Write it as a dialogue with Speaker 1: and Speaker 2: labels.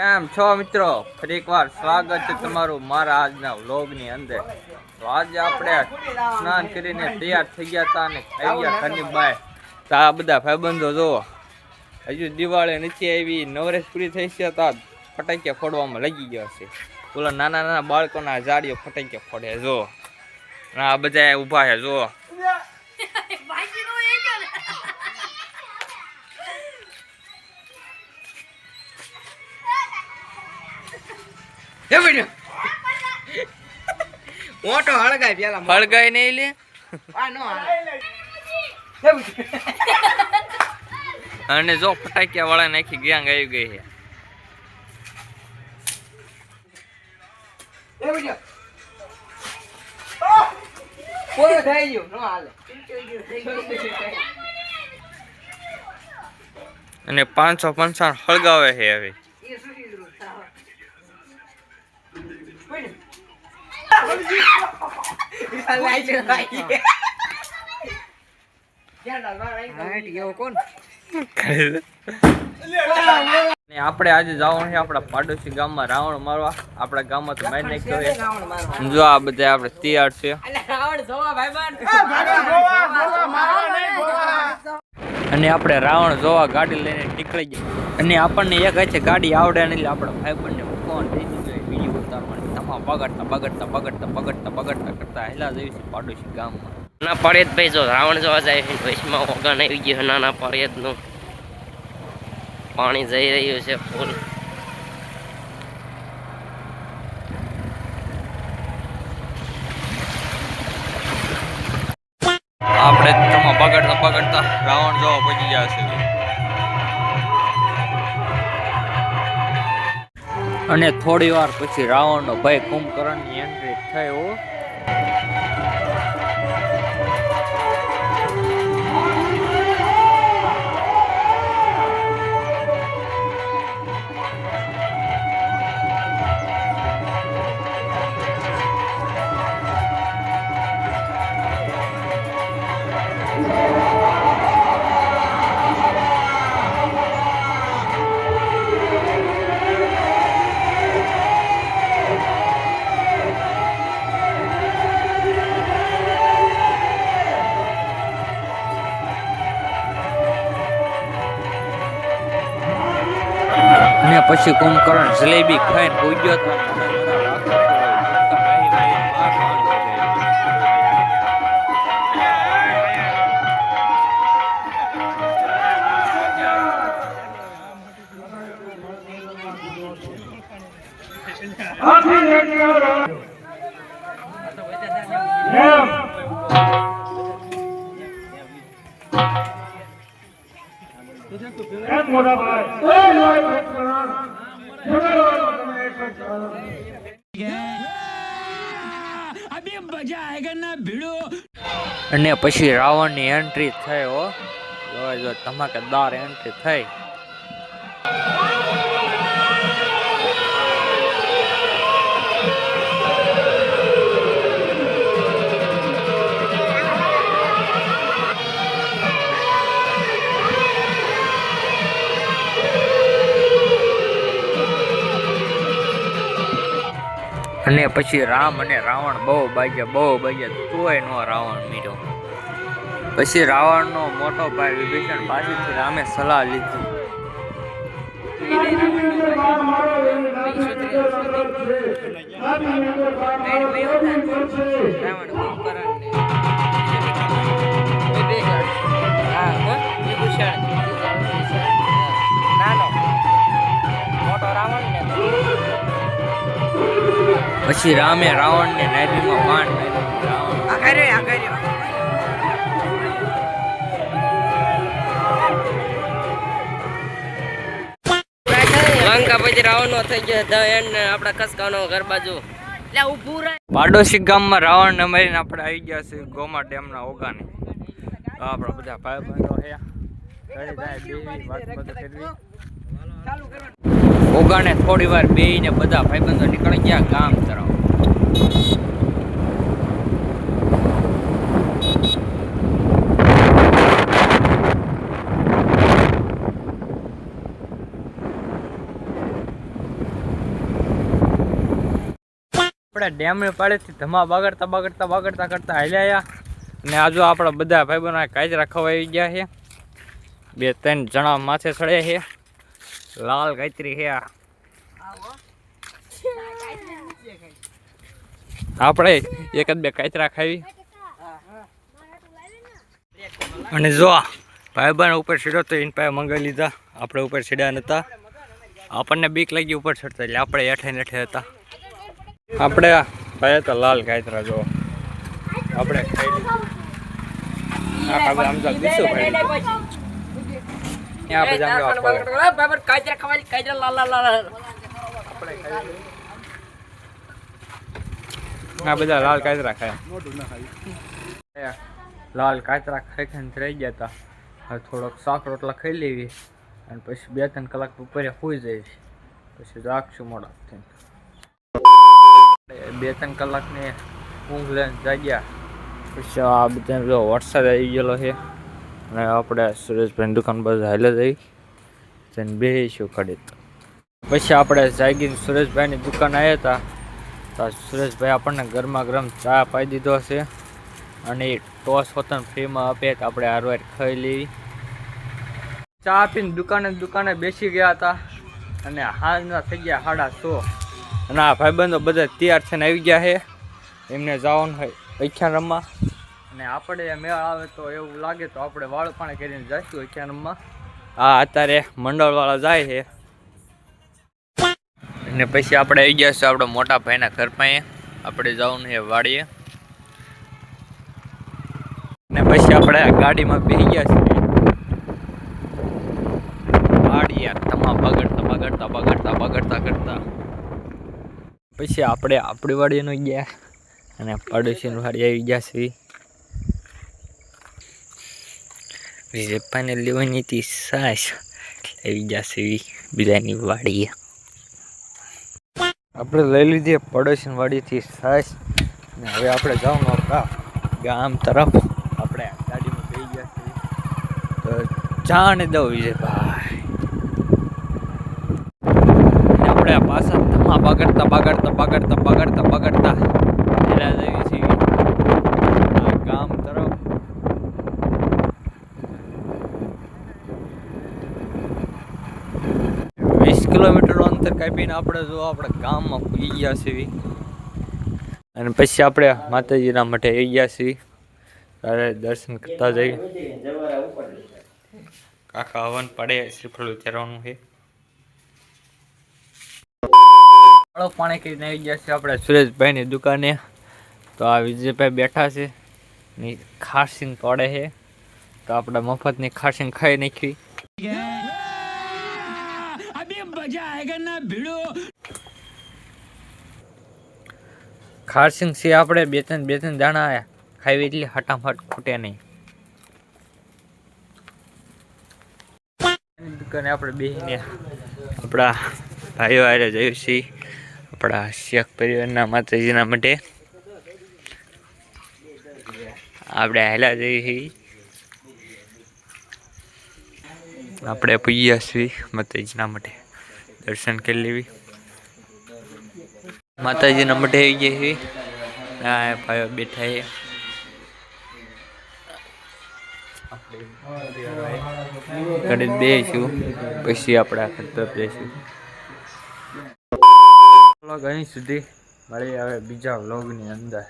Speaker 1: કેમ છો મિત્રો? ફરી એકવાર સ્વાગત છે તમારું મારા આજના વ્લોગની અંદર. તો આજે આપણે સ્નાન કરીને તૈયાર થઈ ગયા હતા અને ખાઈ ગયા ઘરની તો આ બધા ભાઈબંધો જુઓ હજુ દિવાળી નથી આવી નવરેશ પૂરી થઈ છે તો ફટાકિયા ફોડવામાં લાગી ગયા છે. ઓલા નાના નાના બાળકોના જાડીઓ ફટાકિયા ફોડે જો. આ બધા ઊભા છે
Speaker 2: મોટો હળગાય પેલા
Speaker 1: હળગાય નહીં લે.
Speaker 2: આ નો
Speaker 1: અને જો ફટાકિયા વાળા નાખી ગયા આવી ગઈ છે.
Speaker 2: એ બીજો. આહ! પૂરું થઈ ગયું? નો હાલે.
Speaker 1: અને પાંચસો પંચાણ હળગાવે છે હવે. આપણે આજે જવાનું છે આપણા પાડોશી ગામમાં રાવણ મારવા. આપણા ગામમાં તો મારી નાખ્યો છે. જો આ બધા આપણે તૈયાર છે. અને આપણે રાવણ જોવા ગાડી લઈને નીકળી ગયા. અને આપણને એક છે, ગાડી આવડે નહીં આપણા ભાઈ બંને ફોન વીડિયો ઉતારવાની બગડતા બગડતા બગડતા બગડતા બગાડતા કરતા હેલા જઈએ છે પાડોશી ગામમાં.
Speaker 3: ના પડે ભાઈ જો રાવણ જોવા જાય છે વચમાં ઓગાન આવી ગયો નાના પડે પાણી જઈ રહ્યું છે ફૂલ.
Speaker 1: આપણે બગાડતા બગાડતા રાવણ જોવા પહોંચી ગયા છે. અને થોડી વાર પછી રાવણનો ભાઈ કુંભકર્ણની એન્ટ્રી થયો. પછી કુંભકર્ણ જલેબી ખાઈને પૂજ્યો અને પછી રાવણની એન્ટ્રી થઈ હો. જો જો ધમાકેદાર એન્ટ્રી થઈ. અને પછી રામ અને રાવણ બહુ બાજ્યા બહુ બાજ્યા. તોય નો રાવણ મીર્યો. પછી રાવણનો મોટો ભાઈ વિભીષણ પાસેથી રામે સલાહ લીધી.
Speaker 2: રાવણ
Speaker 1: પછી રામે રાવણને નાભીમાં બાણ રાવણ
Speaker 3: લંકા પછી રાવણ નો થઈ ગયો. ધ એન્ડ આપણા કસકાનો ઘર બાજુ.
Speaker 1: પાડોશી ગામમાં રાવણને મારીને આપણે આવી ગયા છે ગોમા ડેમના ઓગાને. આપણા બધા ભાઈ કરવી. ઓગાણે થોડી વાર બેહીને બધા ભાઈબંધો નીકળી ગયા કામ કરાવ આપણે ડેમની પાડેથી ધમા બગડતા બગડતા બગડતા કરતા હાલ્યા અને આજુ આપણા બધા ભાઈબંધો રાખવા આવી ગયા છે. બે ત્રણ જણા માથે ચડ્યા છે. લાલ ગાયત્રી આ. આપણે એક જ બે કાચરા ખાવી અને જો ભાઈબાન ઉપર સીડો તો એને પાસે મંગાવી લીધા. આપણે ઉપર ચડ્યા નતા. આપણને બીક લાગી ઉપર ચડતા એટલે આપણે હેઠે હેઠે હતા. આપણે ભાઈ તો લાલ કાતરા જો. આપણે ખાઈ લીધું. આમ તો ગુસ્સો ખાઈ લીધું. ત્યાં આપણે જામ્યા આપણે.
Speaker 2: કાજરા ખવાય કાજરા લાલ લાલ લાલ
Speaker 1: આ બધા લાલ કાતરા ખાય લાલ કાતરા ખાઈ ખાઈને રહી ગયા હતા હવે થોડોક શાક રોટલા ખાઈ લેવી અને પછી બે ત્રણ કલાક બપોરે સુઈ જઈશ પછી રાખશું મોડા થઈને બે ત્રણ કલાકની ઊંઘ લઈને જાગ્યા પછી આ બધા જો વરસાદ આવી ગયેલો છે અને આપણે સુરેશભાઈની દુકાન પર હાલે જઈ તેને બેસીશું ખરીદ પછી આપણે જાગીને સુરેશભાઈની દુકાન આવ્યા હતા તો સુરેશભાઈ આપણને ગરમા ગરમ ચા પાઈ દીધો છે અને એ ટોસ હોતન ફ્રીમાં આપે તો આપણે હારવાર ખાઈ લેવી ચા પીને દુકાને દુકાને બેસી ગયા હતા અને હાલના થઈ ગયા સાડા સો. અને આ ભાઈબંધો બધા તૈયાર થઈને આવી ગયા છે. એમને જવાનું હોય અખ્યાન રમવા. અને આપણે મેળ આવે તો એવું લાગે તો આપણે વાળ પાણી કરીને જઈશું અખ્યાન હા આ અત્યારે મંડળવાળા જાય છે. અને પછી આપણે આવી ગયા છે આપણા મોટા ભાઈના ઘર પાસે. આપણે જવું છે વાડીએ. ને પછી આપણે આ ગાડીમાં બેસી ગયા છીએ. વાડીએ તમા બગડતા બગડતા બગડતા બગડતા કરતા પછી આપણે આપણી વાડીનો ગયા. અને પડોશીનું વાડી આવી ગયા છે વિજયપાને લેવાની હતી સાસ લઈ છે બીજાની વાડીએ આપણે લઈ લીધી પડોશી વાડીથી સાસ ને હવે આપણે જવાનું આપણા ગામ તરફ. આપણે ગાડીમાં બેસી ગયા તો જાણે દઉં વિજયભાઈ. ભાઈ આપણે પાછા ધમા બગડતા બગડતા બગડતા બગડતા બગડતા હેલા જઈએ છીએ આ ગામ તરફ વીસ કિલોમીટરનું અંતર કાપીને આપણે જો આપણે ગામમાં પૂગી ગયા છીએ અને પછી આપણે માતાજીના મઠે આવી ગયા છીએ ત્યારે દર્શન કરતા જઈએ. કાકા હવન પડે, શ્રીફળ ઉતારવાનું છે. પાણી કરીને આવી ગયા છે આપણે સુરેશભાઈની દુકાને. તો આ વિજયભાઈ બેઠા છે. ને ખાસીને તોડે છે. તો આપણે મફતની ખાસીને ખાઈ નાખી. ખારસિંગ સિંહ આપણે બે ત્રણ બે ત્રણ દાણા ખાવી એટલે હટામટ ખૂટે નહીં. દુકાને આપણે બેસીને આપણા ભાઈઓ હારે જયું છીએ. આપણા શેખ પરિવારના માતાજીના માટે આપણે હેલા જઈએ છીએ. આપણે પૂજ્યા છીએ માતાજીના માટે દર્શન કરી લેવી. માતાજીના મઢે આવી ગયા ભાઈઓ બેઠા છે. ઘડી બેસીશું પછી આપણે કરતર જઈશું. અહીં સુધી. મળી આવે બીજા વ્લોગની અંદર.